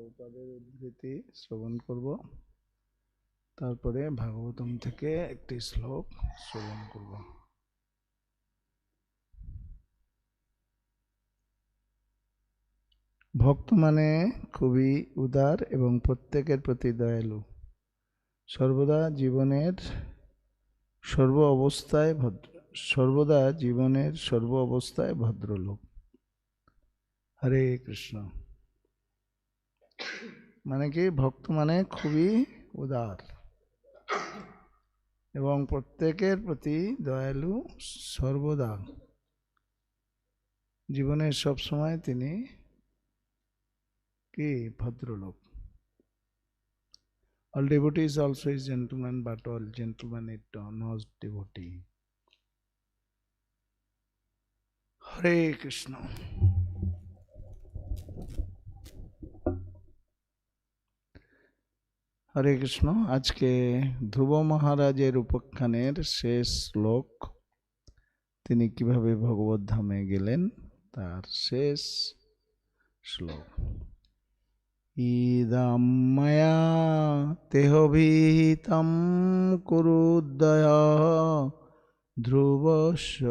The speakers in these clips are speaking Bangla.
প্রভুপাদের উদ্ধৃতি শ্রবণ করব। তারপরে ভাগবতম থেকে একটি শ্লোক শ্রবণ করব। ভক্ত মানে খুবই উদার এবং প্রত্যেকের প্রতি দয়ালু। সর্বদা জীবনের সর্ব অবস্থায় ভদ্র, সর্বদা জীবনের সর্ব অবস্থায় ভদ্রলোক। হরে কৃষ্ণ। মানে কি, ভক্ত মানে খুবই উদার। এবং প্রত্যেকের প্রতি দয়ালু সর্বদা। জীবনে সব সময় তিনি কি, ভদ্রলোক। All devotee is also is gentleman but all gentleman it knows devotee Hare Krishna. Hare Krishna. আজকে ধ্রুব মহারাজের উপাখ্যানের শেষ শ্লোক, তিনি কীভাবে ভগবত ধামে গেলেন, তার শেষ শ্লোক। ইদম ময়া তেহভিহিতম কুরুদয় ধ্রুবস্য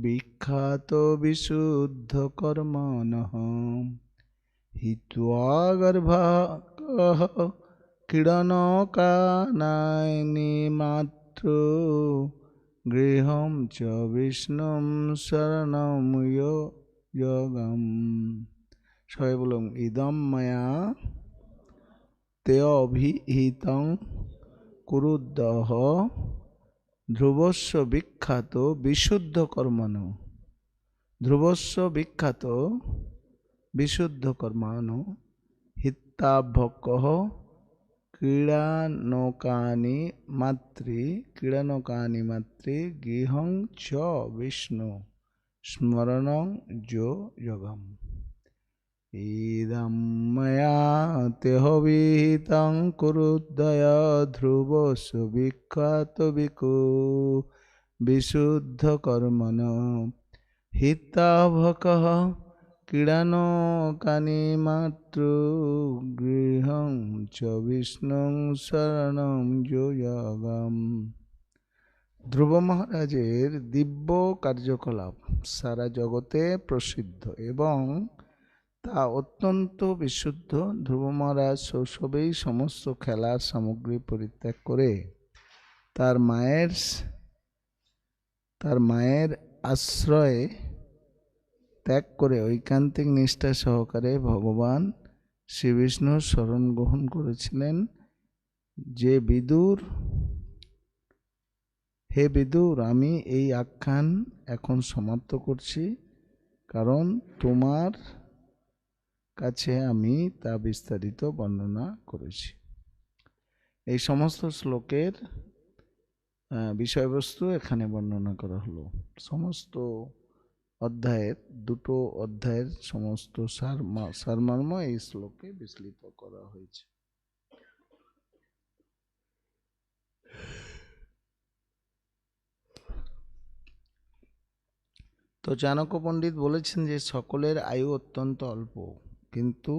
বিখ্যাত বিশুদ্ধ কর্মণঃ হিত্বা গর্ভাকঃ ক্রীড়নকানায়নি মাতৃ গৃহম চ বিষ্ণুম শরণম যোগম। সবাই বলুন, ইদম মায়া তে অভিহিতং কুরুদ্দহ ধ্রুবস্য বিখ্যাত বিশুদ্ধ কর্মণ ধ্রুবস্য বিখ্যাত বিশুদ্ধ কর্মাণ হিত্তাভক ক্রীড়ানকানি মাতৃ ক্রীড়ানকানি মাতৃ গৃহং চ বিষ্ণু স্মরণং যো যোগম ইদম ময়া তেহবিহিতং কুরুদয় ধ্রুবস্য বিখ্যাত বিকু বিশুদ্ধ কর্মণ হিতাভক ক্রীড়ানকানি মাতৃ গৃহং চ বিষ্ণু শরণম যোগম ধ্রুব মহারাজের দিব্য কার্যকলাপ সারা জগতে প্রসিদ্ধ এবং তা অত্যন্ত বিশুদ্ধ। ধ্রুব মহারাজ শৈশবেই সমস্ত খেলার সামগ্রী পরিত্যাগ করে তার মায়ের তার মায়ের আশ্রয়ে ত্যাগ করে ঐকান্তিক নিষ্ঠা সহকারে ভগবান শ্রী বিষ্ণুর স্মরণ গ্রহণ করেছিলেন। যে বিদুর, হে বিদুর, আমি এই আখ্যান এখন সমাপ্ত করছি। কারণ তোমার কাছে আমি তা বিস্তারিত বর্ণনা করেছি। এই সমস্ত শ্লোকের বিষয়বস্তু এখানে বর্ণনা করা হলো। সমস্ত অধ্যায়ের দুটো অধ্যায়ের সমস্ত সার সারমর্ম এই শ্লোকে বিশ্লিত করা হয়েছে। তো চাণক্য পণ্ডিত বলেছেন যে সকলের আয়ু অত্যন্ত অল্প, কিন্তু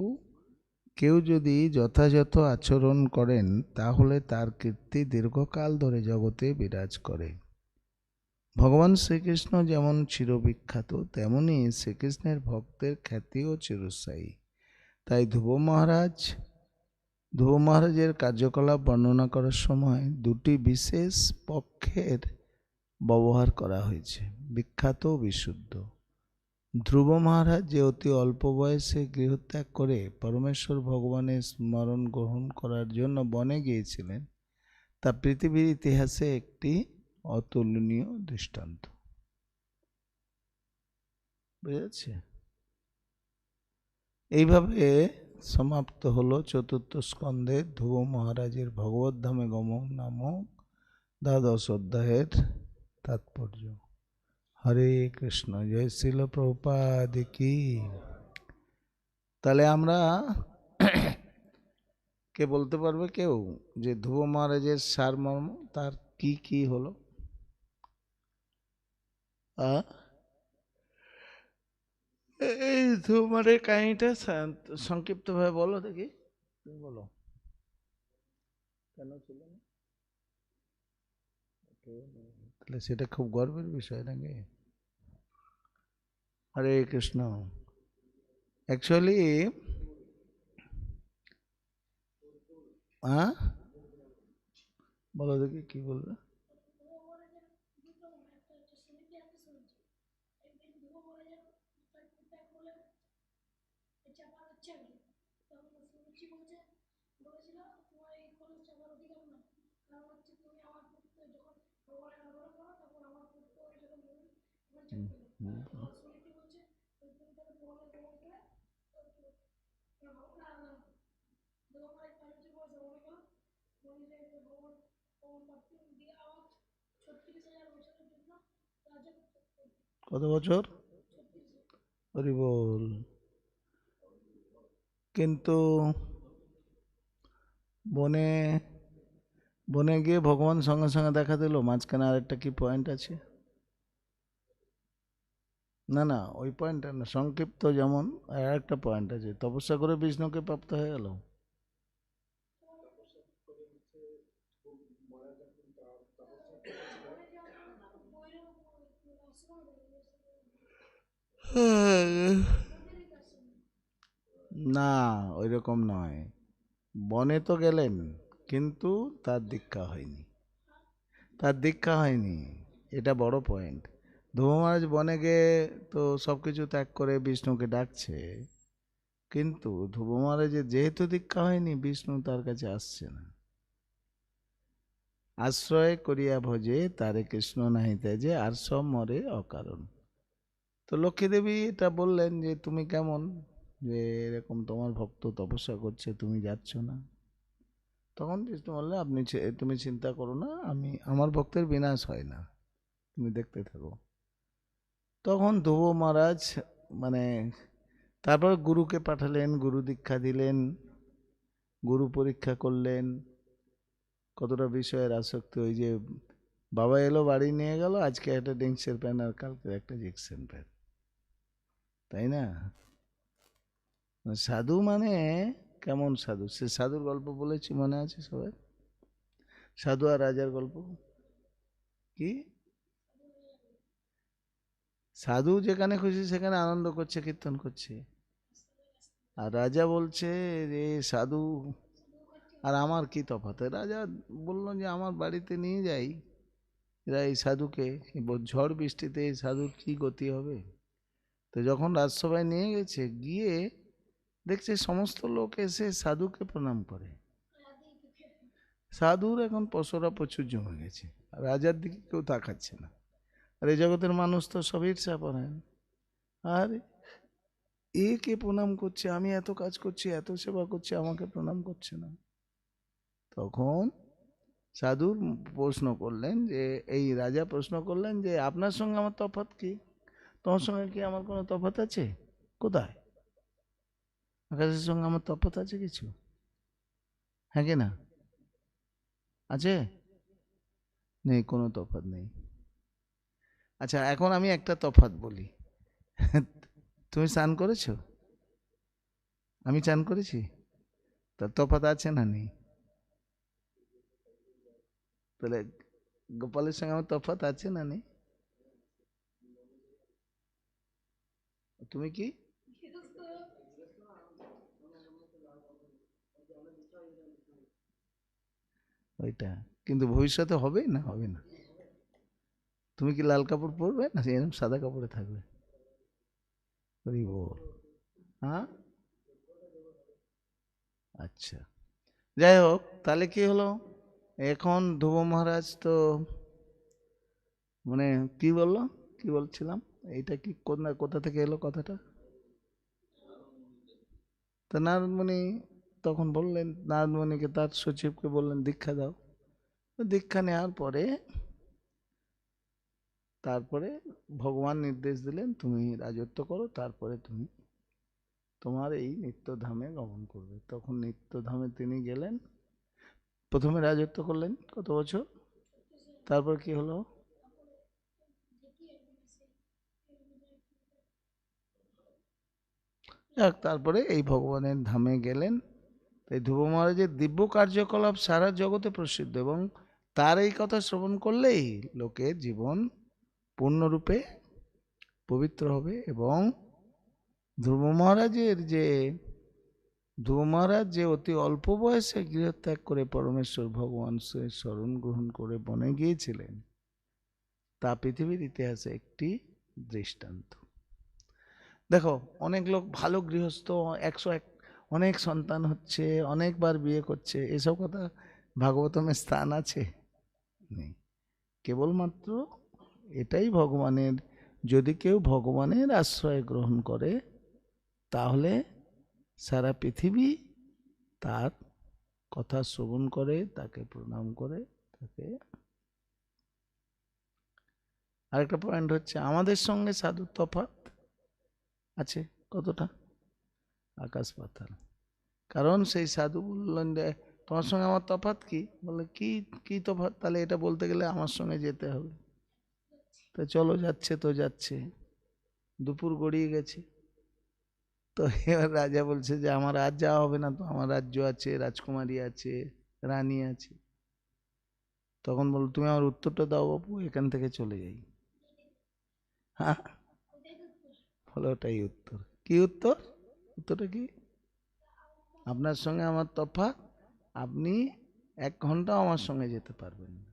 কেউ যদি যথাযথ আচরণ করেন, তাহলে তার কীর্তি দীর্ঘকাল ধরে জগতে বিরাজ করে। ভগবান শ্রীকৃষ্ণ যেমন চিরবিখ্যাত, তেমনি শ্রীকৃষ্ণের ভক্তের খ্যাতিও চিরস্থায়ী। তাই ধ্রুব মহারাজ, ধ্রুব মহারাজের কার্যকলাপ বর্ণনা করার সময় দুটি বিশেষ পক্ষের ব্যবহার করা হয়েছে, বিখ্যাত ও বিশুদ্ধ। ধ্রুব মহারাজ যে অতি অল্প বয়সে গৃহত্যাগ করে পরমেশ্বর ভগবানের স্মরণ গ্রহণ করার জন্য বনে গিয়েছিলেন, তা পৃথিবীর ইতিহাসে একটি অতুলনীয় দৃষ্টান্ত। বুঝেছে? এইভাবে সমাপ্ত হলো চতুর্থ স্কন্ধে ধ্রুব মহারাজের ভগবত ধামে গমন নামক দ্বাদশ অধ্যায়ের তাৎপর্য। হরে কৃষ্ণ, জয় শিল প্রপাদ কি। তাহলে আমরা কে বলতে পারবে কেউ? যে ধ্রুব মহারাজের সারমর্ম, তার কি কি হলো? এই ধ্রুব মহারাজের কাহিনীটা সংক্ষিপ্তভাবে বলো দেখি। তুমি বলো। কেন ছিল না? তাহলে সেটা খুব গর্বের বিষয় নাকি? হরে কৃষ্ণ। অ্যাকচুয়ালি হ্যাঁ বলো দেখি কি বলবে। কত বছর? হরি বল। কিন্তু বনে বনে গিয়ে ভগবান সঙ্গে সঙ্গে দেখা দিল, মাঝখানে আরেকটা কি পয়েন্ট আছে? না না, ওই পয়েন্টটা না। সংক্ষিপ্ত যেমন, আর একটা পয়েন্ট আছে তপস্যা করে বিষ্ণুকে প্রাপ্ত হয়ে গেল? না ওই রকম নয়। বনে তো গেলেন, কিন্তু তার দীক্ষা হয়নি। তার দীক্ষা হয়নি। এটা বড় পয়েন্ট ধ্রুব মহারাজ বনে গিয়ে তো সব কিছু ত্যাগ করে বিষ্ণুকে ডাকছে। কিন্তু ধ্রুব মহারাজের যেহেতু দীক্ষা হয়নি, বিষ্ণু তার কাছে আসছে না। আশ্রয় করিয়া ভজে তারে কৃষ্ণ নাহিতে যে আর সব মরে অকারণ। তো লক্ষ্মী দেবী এটা বললেন যে, তুমি কেমন? যে এরকম তোমার ভক্ত তপস্যা করছে, তুমি যাচ্ছ না? তখন বিষ্ণু বললে আপনি তুমি চিন্তা করো না, আমি, আমার ভক্তের বিনাশ হয় না। তুমি দেখতে থাকো। তখন ধ্রুব মহারাজ মানে তারপর গুরুকে পাঠালেন, গুরু দীক্ষা দিলেন, গুরু পরীক্ষা করলেন। কতটা বিষয়ের আসক্তি, ওই যে বাবা এলো বাড়ি নিয়ে গেল, আজকে একটা ড্রিঙ্কসের প্যান আর কালকে একটা জিক্সেন প্যান। তাই না? সাধু মানে কেমন সাধু? সে সাধুর গল্প বলেছি মনে আছে সবাই? সাধু আর রাজার গল্প? কি? সাধু যেখানে খুশি সেখানে আনন্দ করছে, কীর্তন করছে। আর রাজা বলছে যে সাধু, আর আমার কি তফাৎ? রাজা বলল যে, আমার বাড়িতে নিয়ে যাই, এরা এই সাধুকে। ঝড় বৃষ্টিতে এই সাধুর কি গতি হবে? তো যখন রাজসভায় নিয়ে গেছে, গিয়ে দেখছে সমস্ত লোক এসে সাধুকে প্রণাম করে। সাধুর এখন পশরা প্রচুর জমে গেছে। রাজার দিকে কেউ তাকাচ্ছে না। আর এই জগতের মানুষ তো সব ঈর্ষা পরায়ণ আর এ কে প্রণাম করছে, আমি এত কাজ করছি, এত সেবা করছি, আমাকে প্রণাম করছে না। তখন সাধু প্রশ্ন করলেন যে, এই রাজা প্রশ্ন করলেন যে, আপনার সঙ্গে আমার তফাৎ কি? তোমার সঙ্গে কি আমার কোনো তফাৎ আছে? কোথায়? আকাশের সঙ্গে আমার তফাৎ আছে কিছু? হ্যাঁ কি না? আছে? নেই, কোনো তফাৎ নেই। আচ্ছা এখন আমি একটা তফাৎ বলি। তুমি স্নান করেছ? আমি চান করেছি? তা তফাৎ আছে না নেই? তাহলে গোপালের সঙ্গে আমার তফাৎ আছে না নেই? তুমি কি? ওইটা, কিন্তু ভবিষ্যতে হবে না? হবে না। তুমি কি লাল কাপড় পরবে না এরকম সাদা কাপড়ে থাকবে? হ্যাঁ? আচ্ছা। যাই হোক, তাহলে কি হলো? এখন ধ্রুব মহারাজ তো মানে কি বলল? কি বলছিলাম? এইটা কি কোথা থেকে এলো কথাটা? তা নারদমণি তখন বললেন, নারদমণিকে তার সচিবকে বললেন, দীক্ষা দাও। দীক্ষা নেওয়ার পরে তারপরে ভগবান নির্দেশ দিলেন, তুমি রাজত্ব করো, তারপরে তুমি তোমার এই নিত্যধামে গমন করবে। তখন নিত্যধামে তিনি গেলেন, প্রথমে রাজত্ব করলেন কত বছর? তারপর কি হলো? যাক, তারপরে এই ভগবানের ধামে গেলেন। তাই ধ্রুব মহারাজের দিব্য কার্যকলাপ সারা জগতে প্রসিদ্ধ এবং তার এই কথা শ্রবণ করলেই লোকের জীবন পূর্ণরূপে পবিত্র হবে এবং ধ্রুব মহারাজের যে, ধ্রুব মহারাজ যে অতি অল্প বয়সে গৃহত্যাগ করে পরমেশ্বর ভগবান স্মরণ গ্রহণ করে বনে গিয়েছিলেন, তা পৃথিবীর ইতিহাসে একটি দৃষ্টান্ত। দেখো, অনেক লোক ভালো গৃহস্থ, একশো এক, অনেক সন্তান হচ্ছে, অনেকবার বিয়ে করছে, এসব কথা ভাগবতমের স্থান আছে? নেই। কেবলমাত্র এটাই ভগবানের। যদি কেউ ভগবানের আশ্রয় গ্রহণ করে, তাহলে সারা পৃথিবী তার কথা শ্রবণ করে, তাকে প্রণাম করে, তাকে আরেকটা পয়েন্ট হচ্ছে, আমাদের সঙ্গে সাধুর তফাৎ আছে কতটা? আকাশ পাতাল। কারণ সেই সাধু বললেন যে, তোমার সঙ্গে আমার তফাৎ কি? বলে কি কি তফাৎ? তাহলে এটা বলতে গেলে আমার সঙ্গে যেতে হবে। তো চলো যাচ্ছে তো যাচ্ছে। দুপুর গড়িয়ে গেছে। তো এবার রাজা বলছে যে, আমার আজ যাওয়া হবে না তো, আমার রাজ্য আছে, রাজকুমারী আছে, রানী আছে। তখন বল তুমি আমার উত্তরটা দাও বাবু এখান থেকে চলে যাই। হ্যাঁ? ওটাই উত্তর। কি উত্তর? উত্তরটা কি? আপনার সঙ্গে আমার তফাৎ, আপনি এক ঘন্টাও আমার সঙ্গে যেতে পারবেন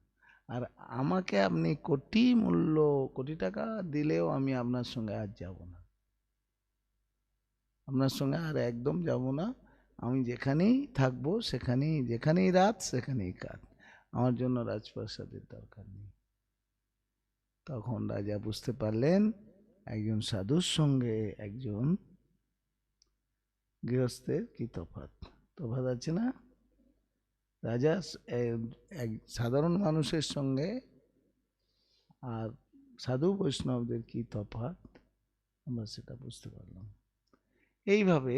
আর আমাকে আপনি কোটি মূল্য, কোটি টাকা দিলেও আমি আপনার সঙ্গে আর যাব না। আপনার সঙ্গে আর একদম যাব না। আমি যেখানেই থাকব, সেখানেই, যেখানেই রাত, সেখানেই কাজ আমার জন্য রাজপ্রাসাদের দরকার নেই। তখন রাজা বুঝতে পারলেন, একজন সাধুর সঙ্গে একজন গৃহস্থের কি তফাৎ তফাত আছে না? রাজা এক সাধারণ মানুষের সঙ্গে আর সাধু বৈষ্ণবদের কি তফাৎ? আমরা সেটা বুঝতে পারলাম। এইভাবে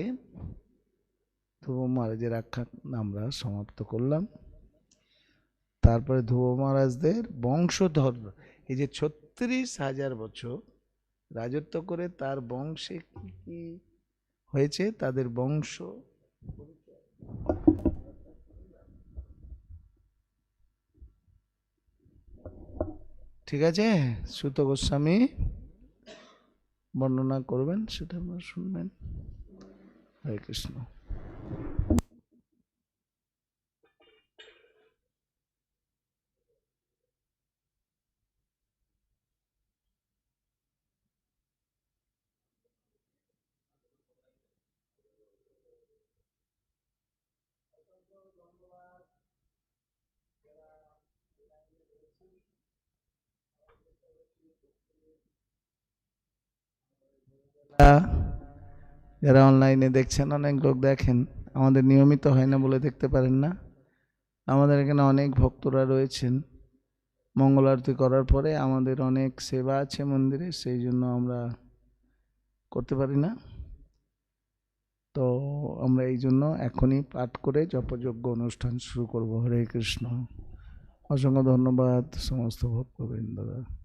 ধ্রুব মহারাজের আখ্যান আমরা সমাপ্ত করলাম। তারপরে ধ্রুব মহারাজদের বংশধর, এই যে ছত্রিশ হাজার বছর রাজত্ব করে তার বংশে কি কি হয়েছে? তাদের বংশ ঠিক আছে? সুত গোস্বামী বর্ণনা করবেন সেটা আপনারা শুনবেন। হরে কৃষ্ণ। যারা অনলাইনে দেখছেন, অনেক লোক দেখেন, আমাদের নিয়মিত হয় না বলে দেখতে পারেন না। আমাদের এখানে অনেক ভক্তরা রয়েছেন। মঙ্গল আরতি করার পরে আমাদের অনেক সেবা আছে মন্দিরে, সেই জন্য আমরা করতে পারি না। তো আমরা এই জন্য এখনই পাঠ করে জপযজ্ঞ অনুষ্ঠান শুরু করব। হরে কৃষ্ণ। অসংখ্য ধন্যবাদ সমস্ত ভক্তবৃন্দরা।